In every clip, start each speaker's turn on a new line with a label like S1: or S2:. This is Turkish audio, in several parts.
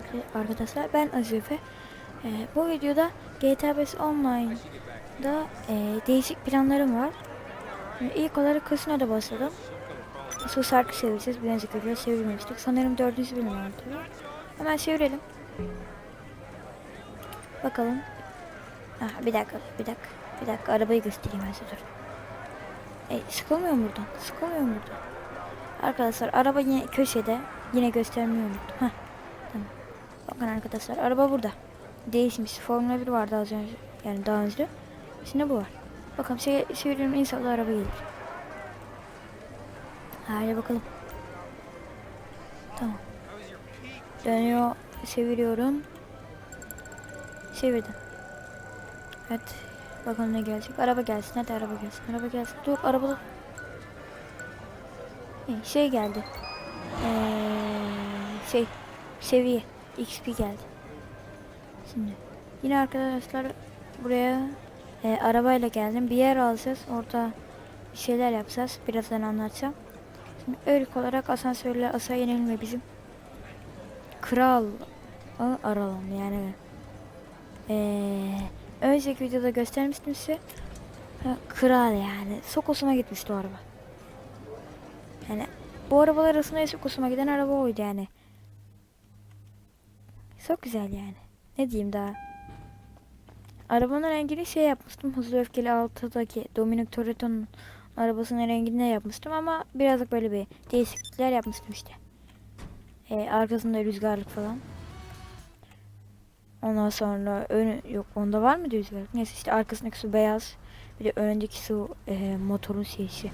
S1: merhaba arka- arkadaşlar. Ben Azife. Ee, bu videoda GTA 5 Online'da e, değişik planlarım var. Ee, İlk olarak Casino'da başladım. Su şarkı çevireceğiz. Bir önceki videoda çevirmemiştik. Sanırım dördüncü bölüm vardı. Hemen çevirelim. Bakalım. Ah, bir dakika, bir dakika, bir dakika. Arabayı göstereyim ben size dur. E, sıkılmıyor mu buradan? Sıkılmıyor mu buradan? Arkadaşlar araba yine köşede. Yine göstermeyi unuttum. Heh. Bakın arkadaşlar araba burada. Değişmiş. Formula 1 vardı az önce. Yani daha önce. Şimdi bu var. Bakın şey çeviriyorum inşallah araba gelir. Hadi bakalım. Tamam. Dönüyor. Çeviriyorum. Çevirdim. Evet. Bakalım ne gelecek. Araba gelsin. Hadi araba gelsin. Araba gelsin. Dur arabada. İyi, Şey geldi. Ee, şey seviye XP geldi. Şimdi yine arkadaşlar buraya e, arabayla geldim. Bir yer alacağız. Orada bir şeyler yapacağız. Birazdan anlatacağım. Şimdi ilk olarak asansörle inelim ve bizim kral aralım yani. Ee, önceki videoda göstermiştim size. Kral yani. Çok hoşuma gitmişti o araba. Yani bu arabalar arasında çok hoşuma giden araba oydu yani. Çok güzel yani. Ne diyeyim daha. Arabanın rengini şey yapmıştım. Hızlı Öfkeli 6'daki Dominic Toretto'nun arabasının rengini yapmıştım ama birazcık böyle bir değişiklikler yapmıştım işte. Ee, arkasında rüzgarlık falan. Ondan sonra ön yok onda var mı rüzgarlık? Neyse işte arkasındaki su beyaz. Bir de öndeki su e, motorun şeysi.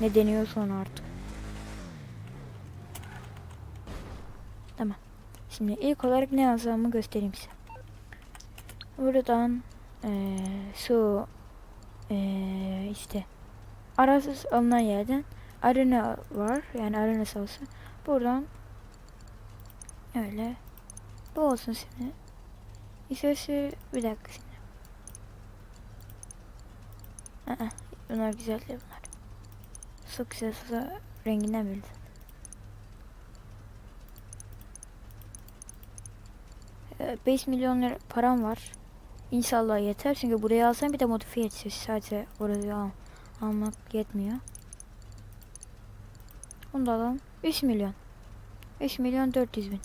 S1: Ne deniyor sonra artık. Tamam. Şimdi ilk olarak ne yazacağımı göstereyim size. Buradan eee su eee işte arasız alınan yerden arena var. Yani arena sahası. Buradan öyle bu olsun şimdi. İsterse bir dakika şimdi. Aa, bunlar güzel bunlar. Çok güzel su renginden belli. 5 milyon lira param var. İnşallah yeter çünkü buraya alsam bir de modifiye edeceğiz. Sadece orayı al almak yetmiyor. Onu da alalım. 3 milyon. 3 milyon 400 bin.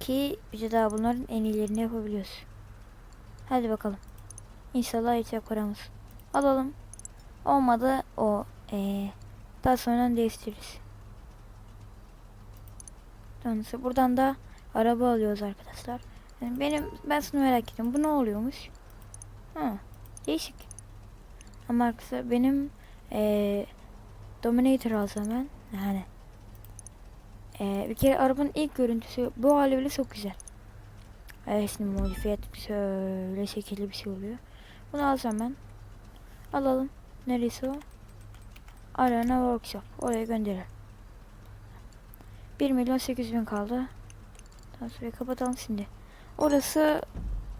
S1: Ki bize daha bunların en iyilerini yapabiliyoruz. Hadi bakalım. İnşallah yeter paramız. Alalım. Olmadı o ee, daha sonra değiştiririz. Sonrası buradan da araba alıyoruz arkadaşlar. Yani benim ben şunu merak ediyorum. Bu ne oluyormuş? Ha, değişik. Ama arkadaşlar benim eee Dominator alsam ben yani eee bir kere arabanın ilk görüntüsü bu hali bile çok güzel. Evet şimdi modifiye etmiş şöyle şekilli bir şey oluyor. Bunu alsam ben. Alalım. Neresi o? Arena Workshop. Oraya gönderelim. 1 milyon 800 bin kaldı. Daha sonra kapatalım şimdi. Orası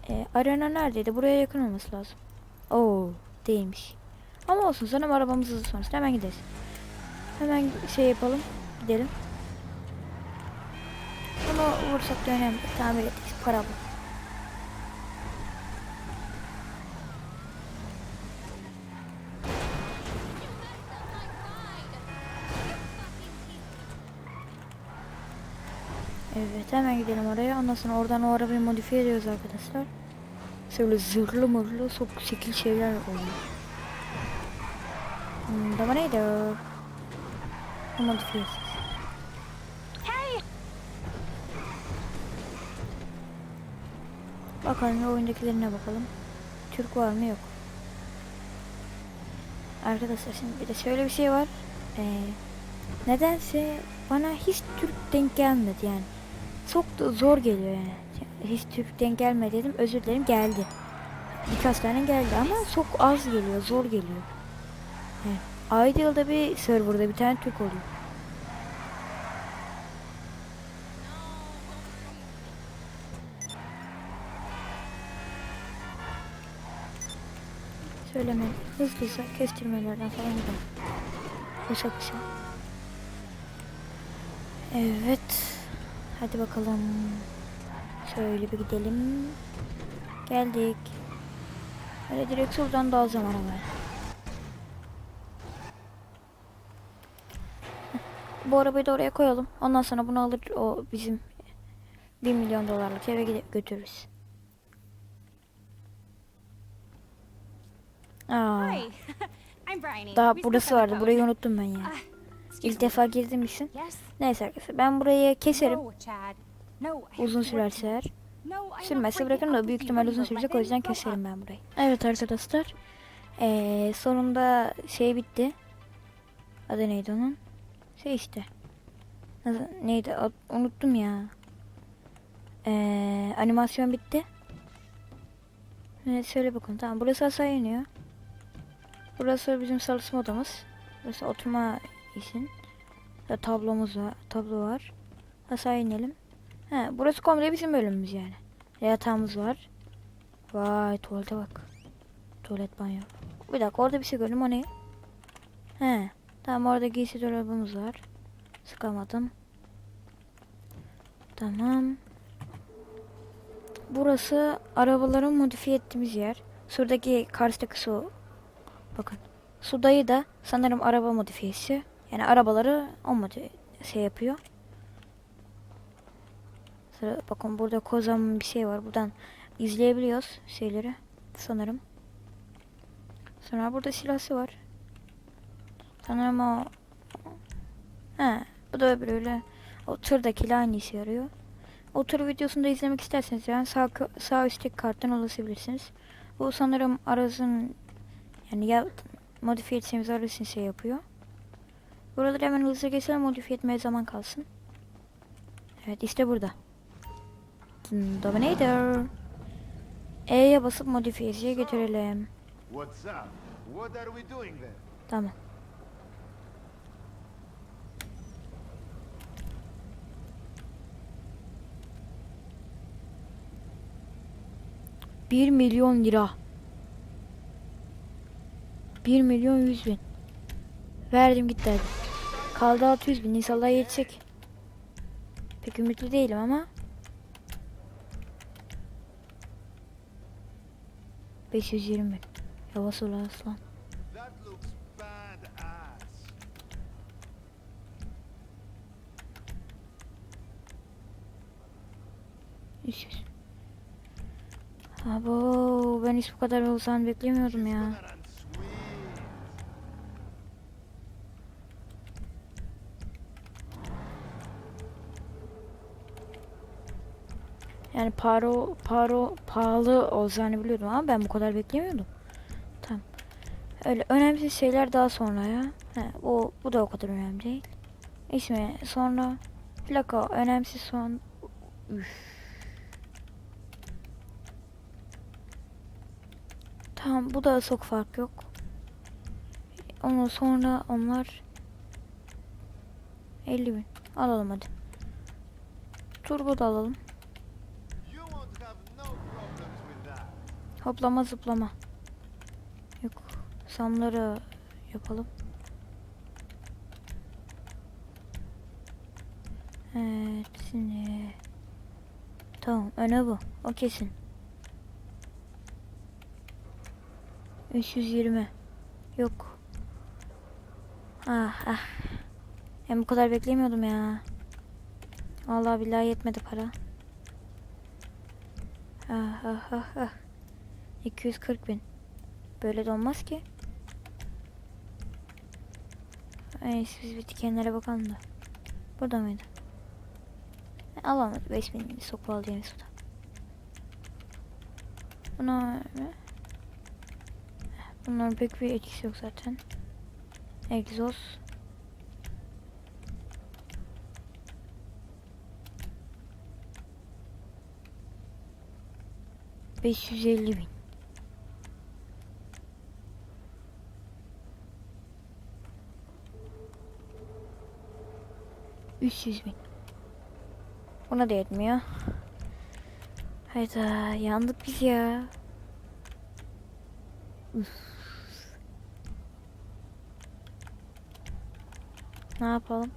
S1: e, arena neredeydi? Buraya yakın olması lazım. Oo, değilmiş. Ama olsun sanırım arabamız hızlı sonuçta hemen gideriz. Hemen şey yapalım. Gidelim. Bunu vursak da önemli. Tamir ettik. Para bu. Evet hemen gidelim oraya. Ondan sonra oradan o arabayı modifiye ediyoruz arkadaşlar. Şöyle zırhlı mırhlı çok şekil şeyler oluyor. Hmm, da neydi o? Modifiyesiz. Bakalım bir oyundakilerine bakalım. Türk var mı yok. Arkadaşlar şimdi bir de şöyle bir şey var. Ee, nedense bana hiç Türk denk gelmedi yani. Çok da zor geliyor yani. Hiç Türk denk gelmedi dedim özür dilerim geldi. Birkaç tane geldi ama çok az geliyor zor geliyor. Yani yılda bir serverda bir tane Türk oluyor. Şöyle hemen hızlıca kestirmelerden falan gidelim. Kısa kısa. Evet. Hadi bakalım. Şöyle bir gidelim. Geldik. Öyle direkt şuradan daha zaman var. Bu arabayı da oraya koyalım. Ondan sonra bunu alır o bizim 1 milyon dolarlık eve gidip götürürüz. Aa, daha burası vardı. Burayı unuttum ben ya.
S2: Ah, excuse
S1: İlk defa girdim için. Neyse arkadaşlar ben burayı keserim. Uzun sürerse eğer. Sürmezse bırakırım da büyük ihtimal uzun sürecek o yüzden keserim ben burayı. Evet arkadaşlar. Ee, sonunda şey bitti. Adı neydi onun? Şey işte. Neydi? Ad- unuttum ya. Ee, animasyon bitti. Evet, söyle bakalım. Tamam burası aşağı iniyor. Burası bizim çalışma odamız. Burası oturma için. Burada tablomuz var. Tablo var. Aşağı inelim. He, burası komple bizim bölümümüz yani. Yatağımız var. Vay tuvalete bak. Tuvalet banyo. Bir dakika orada bir şey gördüm o ne? He. Tamam orada giysi dolabımız var. Sıkamadım. Tamam. Burası arabaları modifiye ettiğimiz yer. Şuradaki karşıdaki su. Bakın. Sudayı da sanırım araba modifiyesi. Yani arabaları o modi şey yapıyor. Sıra, bakın burada kocaman bir şey var. Buradan izleyebiliyoruz şeyleri sanırım. Sonra burada silahı var. Sanırım o He, bu da öbürüyle o tırdakiyle aynı işe yarıyor. O tır videosunu da izlemek isterseniz yani sağ, sağ üstteki karttan ulaşabilirsiniz. Bu sanırım aracın yani ya modifiye edeceğimiz aracın şey yapıyor. Buraları hemen hızlıca geçelim modifiye etmeye zaman kalsın. Evet işte burada. Dominator. E'ye basıp modifiyeciye
S3: then?
S1: Tamam. Bir milyon lira. Bir milyon yüz bin. Verdim gitti hadi. Kaldı 600 bin. İnşallah yetecek. Pek ümitli değilim ama. 520 bin. Yavaş ol aslan. Abo ben hiç bu kadar olacağını beklemiyordum ya. Yani paro paro pahalı olacağını biliyordum ama ben bu kadar beklemiyordum. Tamam. Öyle önemsiz şeyler daha sonra ya. He, o bu da o kadar önemli değil. İsmi sonra plaka önemsiz son. Üf. Tamam bu da çok fark yok. Ondan sonra onlar 50 bin. Alalım hadi. Turbo da alalım. Hoplama zıplama. Yok. Samları yapalım. Evet şimdi. Tamam öne bu. O kesin. 320. Yok. Ah ah. Ben bu kadar beklemiyordum ya. Vallahi billahi yetmedi para. Ah ah ah ah. 240 bin. Böyle de olmaz ki. Ay biz bir dikenlere bakalım da. Burada mıydı? E, Alamadı 5000 bin pahalı yani suda. Buna Bunların pek bir etkisi yok zaten. Egzoz. Beş yüz elli bin. 300 bin. Buna da yetmiyor. Hayda yandık biz ya. Üf. Ne yapalım?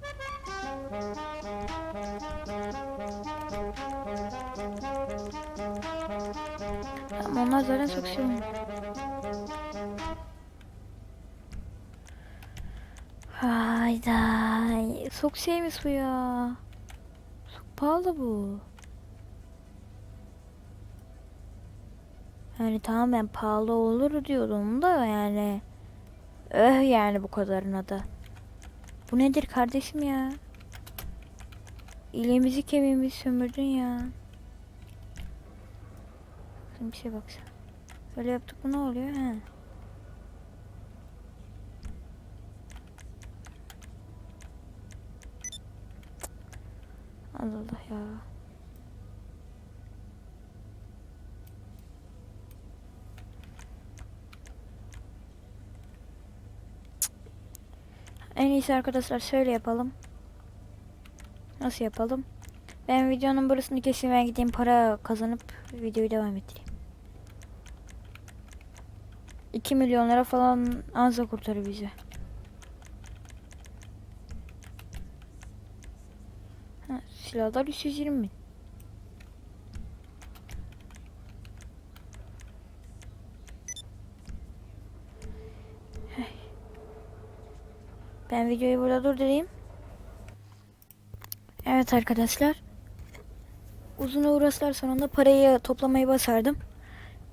S1: Ama onlar zaten çok şey. Hayda. Çok şey mi su ya? Çok pahalı bu. Yani tamam ben pahalı olur diyordum da yani. Öh yani bu kadarına da. Bu nedir kardeşim ya? İliğimizi kemiğimizi sömürdün ya. Şimdi bir şey baksana. Böyle yaptık mı ne oluyor? He. Allah ya. En iyisi arkadaşlar şöyle yapalım. Nasıl yapalım? Ben videonun burasını keseyim ben gideyim para kazanıp videoyu devam ettireyim. 2 milyon lira falan anza kurtarır bizi. Ha, silahlar 320 bin. Hey. Ben videoyu burada durdurayım. Evet arkadaşlar. Uzun uğraşlar sonunda parayı toplamayı başardım.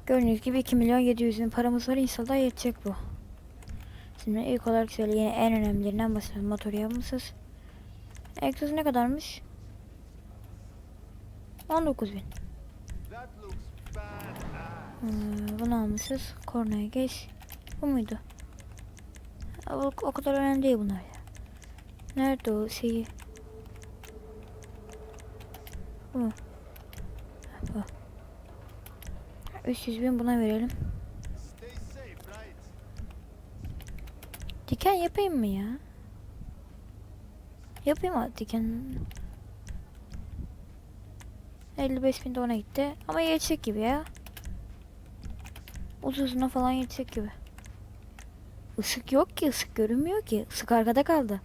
S1: Gördüğünüz gibi 2 milyon 700 bin paramız var. İnşallah yetecek bu. Şimdi ilk olarak şöyle yine en önemlilerinden başlayalım. Motor yapmışız. Egzozu ne kadarmış? 19 bin. Hmm, bunu almışız. Kornaya geç. Bu muydu? O, o kadar önemli değil bunlar ya. Nerede o şeyi? Bu mu? Bu. 300 bin buna verelim. Diken yapayım mı ya? Yapayım mı diken? 55 bin de ona gitti. Ama yetecek gibi ya. Uzuzuna falan yetecek gibi. Isık yok ki. ısık görünmüyor ki. Isık arkada kaldı.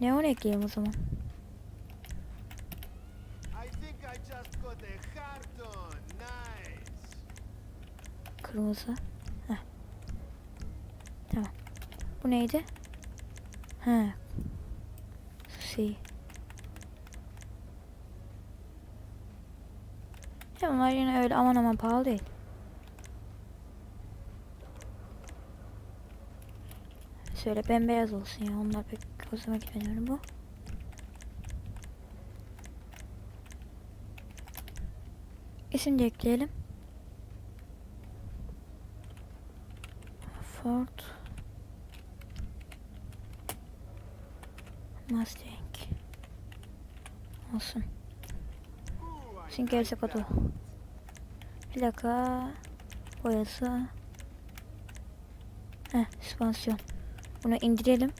S1: Neon ekleyelim o zaman. Kırmızı. Heh. Tamam. Bu neydi? He. Şey. Ya bunlar yine öyle aman aman pahalı değil. Şöyle bembeyaz olsun ya. Onlar pek hoşuma gitmiyor bu. İsim de ekleyelim. Ford Mustang olsun. Şimdi gerisi kodu. Plaka boyası. Heh, süspansiyon. Bunu indirelim.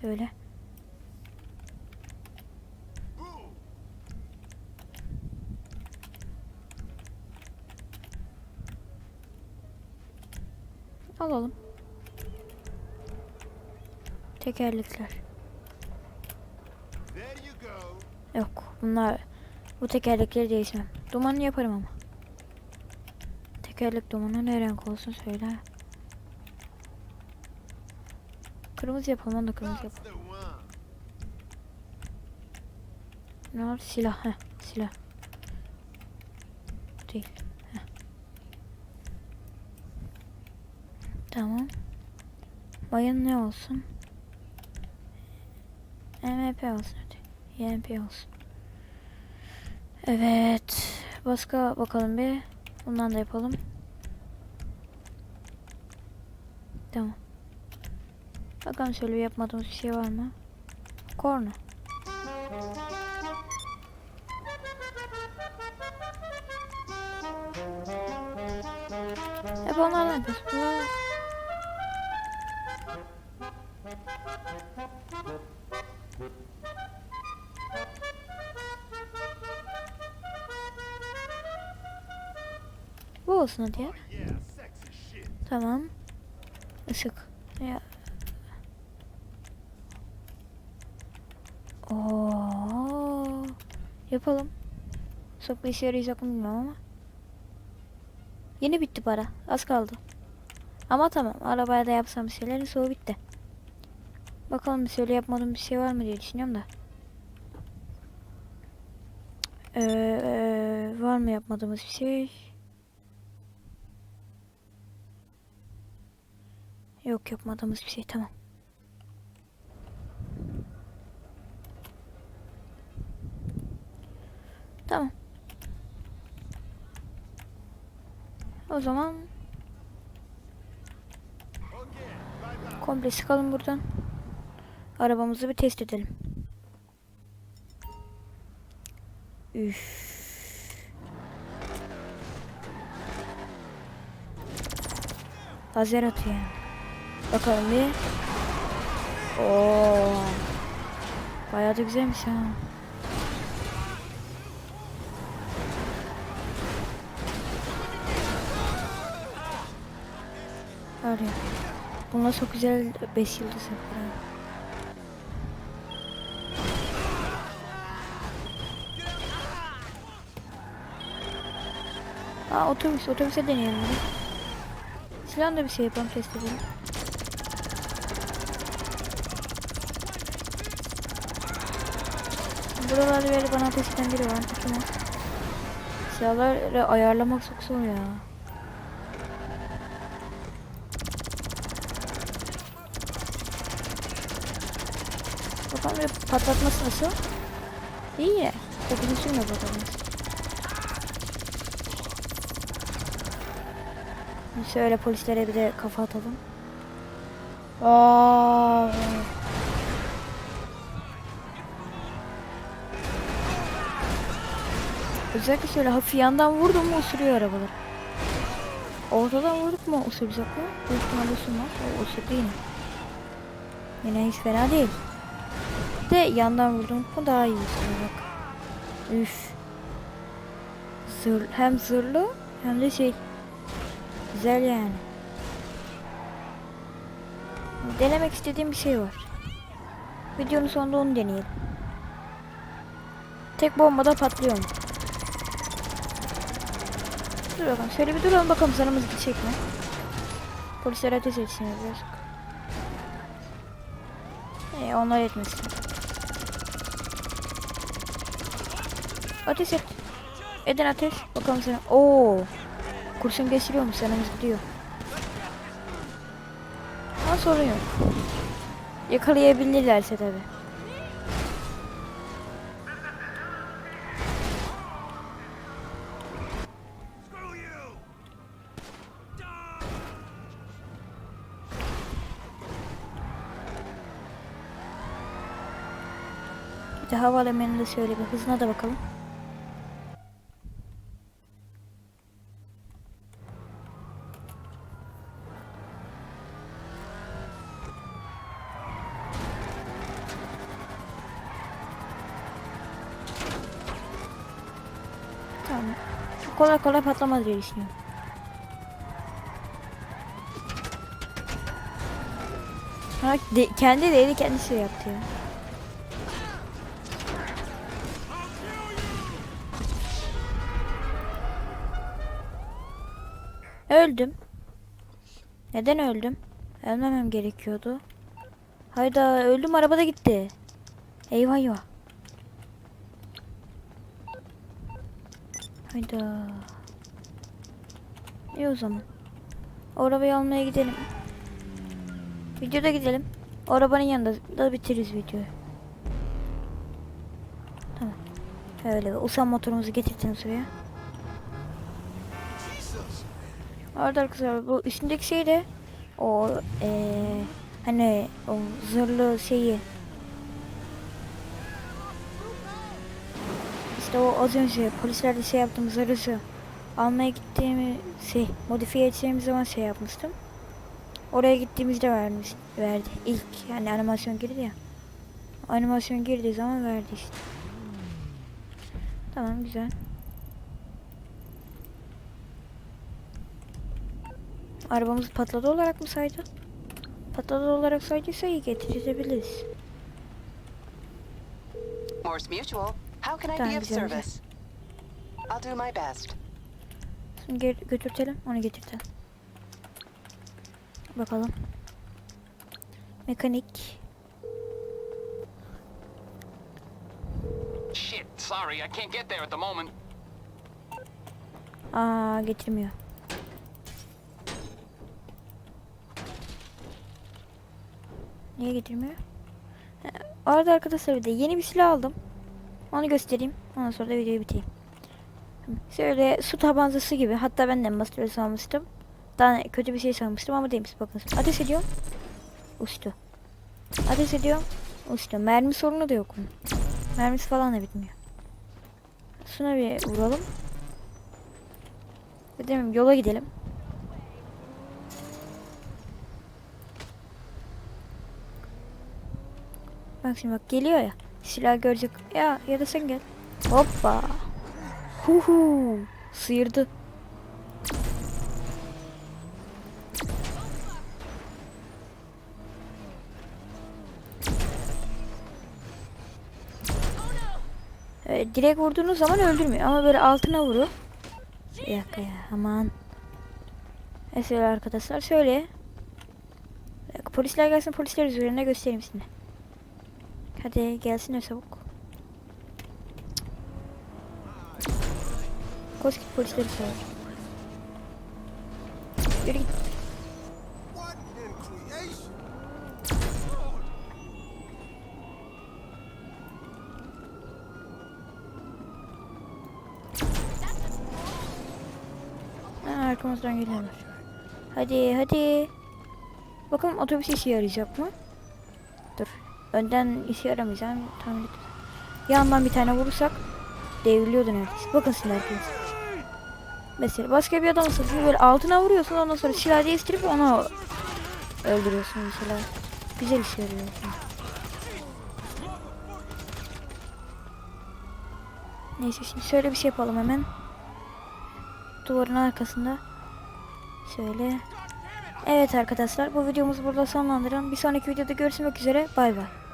S1: Şöyle. Alalım. Tekerlekler. Yok bunlar bu tekerlekleri değişmem. Dumanı yaparım ama. Tekerlek dumanı ne renk olsun söyle. Kırmızı yapalım onu da kırmızı yapalım. Ne var? Silah. Heh, silah. Değil. Heh. Tamam. Mayın ne olsun? MP olsun. YMP olsun. Evet. Başka bakalım bir. Bundan da yapalım. Tamam. Bakalım şöyle yapmadığımız bir şey var mı? Korna.
S3: odasına diye.
S1: Tamam. Işık. Ya. Oo. Yapalım. Çok bir işe yarayacak mı bilmiyorum ama. Yeni bitti para. Az kaldı. Ama tamam. Arabaya da yapsam bir şeylerin soğu bitti. Bakalım bir söyle yapmadığım bir şey var mı diye düşünüyorum da. Ee, var mı yapmadığımız bir şey? Yok yapmadığımız bir şey tamam. Tamam. O zaman komple sıkalım buradan. Arabamızı bir test edelim. Üf. Lazer atıyor. Bakalım bir. Oo. Bayağı da güzelmiş ha. Ya. Bunlar çok güzel 5 yıldız yapıyor. Aa otobüs, otobüse deneyelim. Silahla bir şey yapalım, test edelim. Buralarda böyle bana ateş eden biri var. Kim o? Silahları ayarlamak çok zor ya. Bakalım bir patlatması nasıl? İyi ya. Sürmüyor patlatması. Şöyle polislere bir de kafa atalım. Aa. Özellikle şöyle hafif yandan vurdum mu osuruyor arabalar. Ortadan vurduk mu osuracak mı? Büyük ihtimalle osurmaz. O osurdu yine. Yine hiç fena değil. De yandan vurdum mu daha iyi osuruyor bak. Üf. Zır, hem zırhlı hem de şey Güzel yani. Denemek istediğim bir şey var. Videonun sonunda onu deneyelim. Tek bombada patlıyor mu? Dur bakalım. Şöyle bir duralım bakalım canımız gidecek mi? Polisler ateş etsin biraz. Ee, onlar etmesin. Ateş et. Eden ateş. Bakalım sana. Oo. Kurşun geçiriyormuş canımız gidiyor. Ama sorun yok. Yakalayabilirlerse tabi. De havalimanında şöyle bir hızına da bakalım. Tamam. Kolay kolay patlamaz diye düşünüyorum. Ha, de, kendi değil kendisi yaptı ya. Öldüm. Neden öldüm? Ölmemem gerekiyordu. Hayda öldüm arabada gitti. Eyvah eyvah. Hayda. İyi o zaman. O arabayı almaya gidelim. Videoda gidelim. O arabanın yanında da bitiririz videoyu. Tamam. Öyle usan motorumuzu getirdim şuraya. Orada arkadaşlar bu üstündeki şey de o eee hani o zırhlı şeyi İşte o az önce polislerle şey yaptığımız zırhı almaya gittiğimi şey modifiye edeceğimiz zaman şey yapmıştım. Oraya gittiğimizde vermiş verdi. İlk yani animasyon girdi ya. Animasyon girdiği zaman verdi işte. Tamam güzel. Arabamız patladı olarak mı saydı? Patladı olarak saydıysa iyi getirebiliriz.
S4: Morse Mutual. How can I be of service? I'll do my best.
S1: Şimdi götürtelim. Onu getirtelim. Bakalım. Mekanik.
S5: Shit, sorry, I can't get there at the moment.
S1: Aa getirmiyor. Niye getirmiyor? Ha, Arada arkadaşlar bir de yeni bir silah aldım. Onu göstereyim. Ondan sonra da videoyu bitireyim. Şöyle su tabancası gibi. Hatta ben de master sanmıştım. Daha kötü bir şey sanmıştım ama değilmiş. Bakın. Ateş ediyorum. Uçtu. Ateş ediyorum. Uçtu. Mermi sorunu da yok. Mermisi falan da bitmiyor. Şuna bir vuralım. Dedim yola gidelim. Bak şimdi bak geliyor ya. Silah görecek. Ya ya da sen gel. Hoppa. Hu hu. Sıyırdı. Evet, direkt vurduğunuz zaman öldürmüyor ama böyle altına vuru. Bir dakika ya aman. Mesela arkadaşlar şöyle. Polisler gelsin polisler üzerine göstereyim şimdi. Hadi gelsin o çabuk. Koş git polisleri çağır. Yürü git. Ha, arkamızdan geliyorlar. Hadi hadi. Bakalım otobüs işe yarayacak mı? Dur. Önden işe yaramayacağını tahmin ettim. Yandan bir tane vurursak devriliyordu neredeyse. Bakın silah arkadaşlar. Mesela başka bir adam olsa böyle altına vuruyorsun ondan sonra silahı değiştirip onu öldürüyorsun mesela. Güzel işe yarıyor. Neyse şimdi şöyle bir şey yapalım hemen. Duvarın arkasında. Şöyle. Evet arkadaşlar bu videomuzu burada sonlandıralım. Bir sonraki videoda görüşmek üzere. Bay bay.